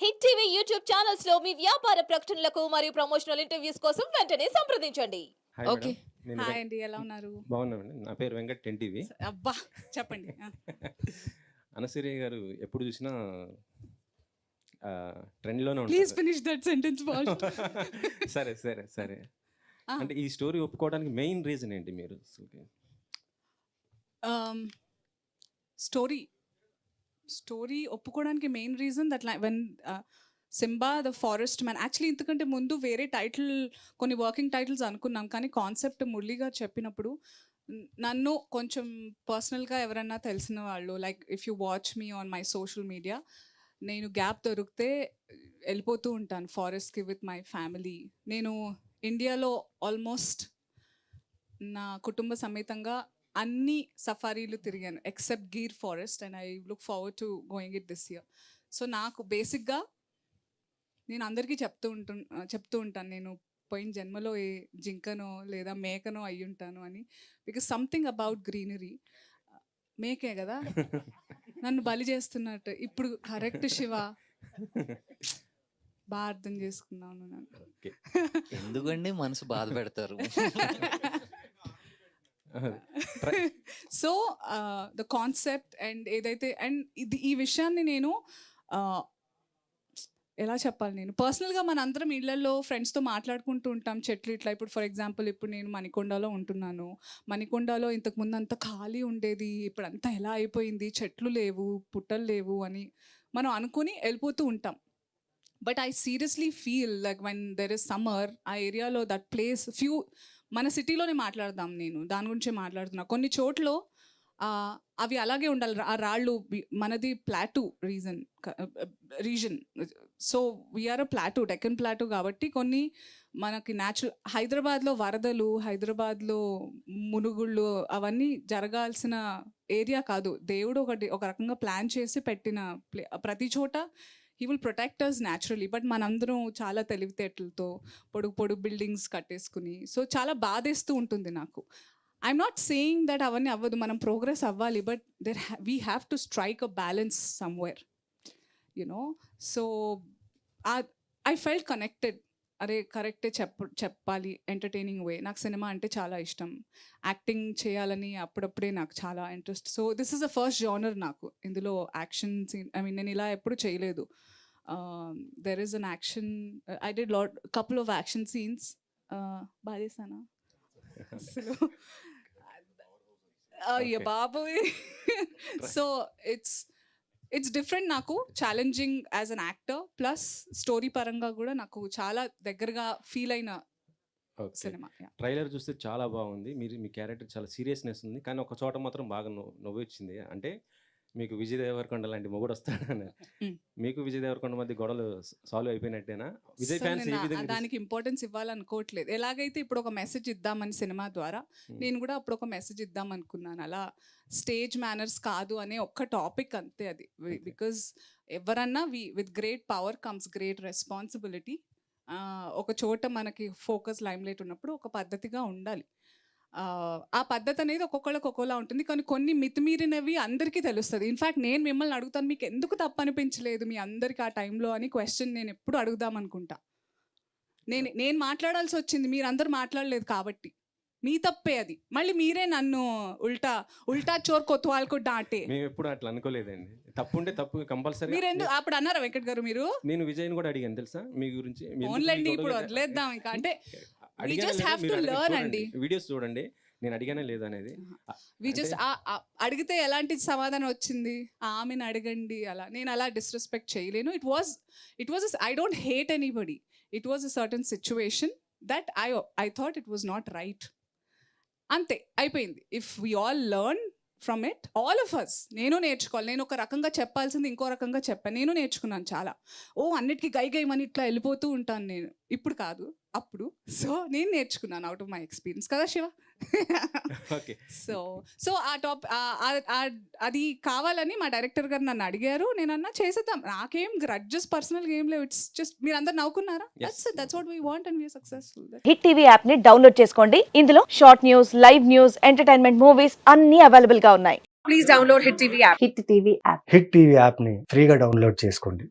Hit TV YouTube ఛానల్స్లో మీ వ్యాపార ప్రకటనలకు మరియు ప్రమోషనల్ ఇంటర్వ్యూస్ కోసం వెంటనే సంప్రదించండి. Hi okay madam. నేను హాయ్ వెం- అండి ఎలా ఉన్నారు? బాగున్నామండి నా పేరు వెంకట్ టెన్టీవీ అబ్బా చెప్పండి. ఆ. అనసూయ గారు ఎప్పుడు చూసినా ట్రెండ్లోనే ప్లీజ్ ఉంటారు. ఫినిష్ దట్ సెంటెన్స్ సరే సరే సరే. ఆ. అంటే ఈ స్టోరీ ఒప్పుకోవడానికి మెయిన్ రీజన్ ఏంటి మీరు అసలుకి? స్టోరీ స్టోరీ ఒప్పుకోవడానికి main reason that when Simba the forest man actually ఇంతకంటే ముందు వేరే టైటిల్ కొన్ని వర్కింగ్ టైటిల్స్ అనుకున్నాం కానీ కాన్సెప్ట్ మురళి గారు చెప్పినప్పుడు నన్ను కొంచెం పర్సనల్గా ఎవరన్నా తెలిసిన వాళ్ళు like if you watch me on my social media నేను గ్యాప్ దొరికితే వెళ్ళిపోతూ ఉంటాను ఫారెస్ట్కి విత్ మై ఫ్యామిలీ నేను ఇండియాలో ఆల్మోస్ట్ నా కుటుంబ సమేతంగా అన్ని సఫారీలు తిరిగాను except Gir forest and I look forward to going it this year so నాకు బేసిక్గా నేను అందరికీ చెప్తూ ఉంటు చెప్తూ ఉంటాను నేను పోయిన జన్మలో ఏ జింకనో లేదా మేకనో అయి ఉంటాను అని. బికాస్ సంథింగ్ అబౌట్ గ్రీనరీ మేకే కదా? నన్ను బలి చేస్తున్నట్టు. ఇప్పుడు కరెక్ట్ శివ. బాగా అర్థం చేసుకున్నాను ఎందుకండి మనసు బాధ పెడతారు? సో ద కాన్సెప్ట్ అండ్ ఏదైతే అండ్ ఇది ఈ విషయాన్ని నేను ఎలా చెప్పాలి నేను? పర్సనల్గా మన అందరం ఇళ్ళలో ఫ్రెండ్స్తో మాట్లాడుకుంటూ ఉంటాం. చెట్లు ఇట్లా ఇప్పుడు ఫర్ ఎగ్జాంపుల్ ఇప్పుడు నేను మణికొండలో ఉంటున్నాను. మణికొండలో ఇంతకుముందు అంత ఖాళీ ఉండేది. ఇప్పుడు అంతా ఎలా అయిపోయింది? చెట్లు లేవు పుట్టలు లేవు అని మనం అనుకుని వెళ్ళిపోతూ ఉంటాం. But I seriously feel like one there is summer ఆ ఏరియాలో దట్ ప్లేస్ ఫ్యూ మన సిటీలోనే మాట్లాడదాం నేను దాని గురించే మాట్లాడుతున్నా. కొన్ని చోట్ల అవి అలాగే ఉండాలి. ఆ రాళ్ళు మనది plateau reason reason. So we're a plateau Deccan plateau కాబట్టి కొన్ని మనకి న్యాచురల్ హైదరాబాద్లో వరదలు హైదరాబాద్లో మునుగుళ్ళు అవన్నీ జరగాల్సిన ఏరియా కాదు. దేవుడు ఒకటి ఒక రకంగా ప్లాన్ చేసి పెట్టిన ప్లే ప్రతి చోట he will protect us naturally but మనందరం చాలా తెలివితేటలతో పొడుగు పొడుగు బిల్డింగ్స్ కట్టేసుకుని సో చాలా బాధేస్తూ ఉంటుంది నాకు. ఐఎమ్ నాట్ సేయింగ్ దట్ అవన్నీ అవ్వదు మనం ప్రోగ్రెస్ అవ్వాలి but there we have to strike a balance somewhere you know so I felt connected అరే కరెక్టే చెప్ప చెప్పాలి. Entertaining way. నాకు సినిమా అంటే చాలా ఇష్టం. యాక్టింగ్ చేయాలని అప్పుడప్పుడే నాకు చాలా interest. So this is the first genre నాకు. ఇందులో యాక్షన్ సీన్ ఐ మీన్ నేను ఇలా ఎప్పుడు చేయలేదు. There is an action I did lot couple of action scenes బాగా చేశానా? అసలు. అయ్యో Okay. బాబోయ్. సో ఇట్స్ ఇట్స్ డిఫరెంట్ నాకు challenging as an actor plus story పరంగా కూడా నాకు చాలా దగ్గరగా ఫీల్ అయిన సినిమా ట్రైలర్ చూస్తే చాలా బాగుంది. మీరు మీ క్యారెక్టర్ చాలా సీరియస్నెస్ ఉంది. కానీ ఒక చోట మాత్రం బాగా నవ్వు నవ్వు వచ్చింది అంటే మీకు విజయ్ దేవరకొండ లాంటి మొగుడు వస్తాడని. మీకు విజయ్ దేవరకొండ మధ్య గొడవలు సాల్వ్ అయిపోయినట్టేనా? విజయ్ ఫ్యాన్స్ దానికి ఇంపార్టెన్స్ ఇవ్వాలనుకోవట్లేదు. ఎలాగైతే ఇప్పుడు ఒక మెసేజ్ ఇద్దామని సినిమా ద్వారా. నేను కూడా అప్పుడు ఒక మెసేజ్ ఇద్దాం అనుకున్నాను అలా స్టేజ్ మేనర్స్ కాదు అనే ఒక్క టాపిక్ అంతే అది. బికాజ్ ఎవరన్నా వి with great power comes great responsibility ఒక చోట మనకి ఫోకస్ లైమ్లైట్ ఉన్నప్పుడు ఒక పద్ధతిగా ఉండాలి. ఆ, పద్ధతి అనేది ఒక్కొక్కళ్ళకి ఒక్కోలా ఉంటుంది. కానీ కొన్ని మితిమీరినవి అందరికీ తెలుస్తుంది. ఇన్ఫ్యాక్ట్ నేను మిమ్మల్ని అడుగుతాను మీకు ఎందుకు తప్పు అనిపించలేదు మీ అందరికి ఆ టైంలో అని క్వశ్చన్ నేను ఎప్పుడు అడుగుదాం అనుకుంటా. నేను నేను మాట్లాడాల్సి వచ్చింది మీరందరూ మాట్లాడలేదు కాబట్టి. మీ తప్పే అది. మళ్ళీ మీరే నన్ను ఉల్టా ఉల్టా చోర్ కొత్వాల్కు డాటే మేము ఎప్పుడు అట్లా అనుకోలేదండి. తప్పు ఉంటే తప్పు కంపల్సరీ మీరు ఎందుకు అప్పుడు అన్నారా వెంకట్ గారు మీరు? నేను విజయ్ని కూడా అడిగాను తెలుసా? మీ గురించి? ఓన్లండి ఇప్పుడు వదిలేద్దాం ఇంకా. అంటే అడగండి, learn చూడండి. అండి. వీడియోస్ చూడండి. నేను అడిగానే లేదు అనేది వి జస్ట్ అడిగితే ఎలాంటి సమాధానం వచ్చింది? ఆమెను అడగండి అలా. నేను అలా డిస్రెస్పెక్ట్ చేయలేను. It was it was I don't hate anybody it was a certain situation that I I thought it was not right అంతే అయిపోయింది. If we all learn from it all of us నేను నేర్చుకోవాలి. నేను ఒక రకంగా చెప్పాల్సింది ఇంకో రకంగా చెప్పాను. నేను నేర్చుకున్నాను చాలా. ఓ అన్నిటికీ గై గైమని ఇట్లా వెళ్ళిపోతూ ఉంటాను నేను. ఇప్పుడు కాదు. అప్పుడు. సో నేను నేర్చుకున్నాను అవుట్ ఆఫ్ మై ఎక్స్పీరియన్స్ కదా శివ? ఓకే సో సో ఆ టాప్ అది కావాలని మా డైరెక్టర్ గారు నన్ను అడిగారు. నేను అన్నా చేసేద్దాం. నాకేం గ్రడ్జెస్ పర్సనల్ గేమ్ లేవు. ఇట్స్ జస్ట్ మీరు అందరు నవ్వుకున్నారా. That's that's what we want and we're successful hit TV యాప్ని డౌన్లోడ్ చేసుకోండి. ఇందులో short news live news entertainment movies అన్ని అవైలబుల్గా ఉన్నాయి. హిట్ టీవీ యాప్ని ఫ్రీగా డౌన్లోడ్ చేసుకోండి.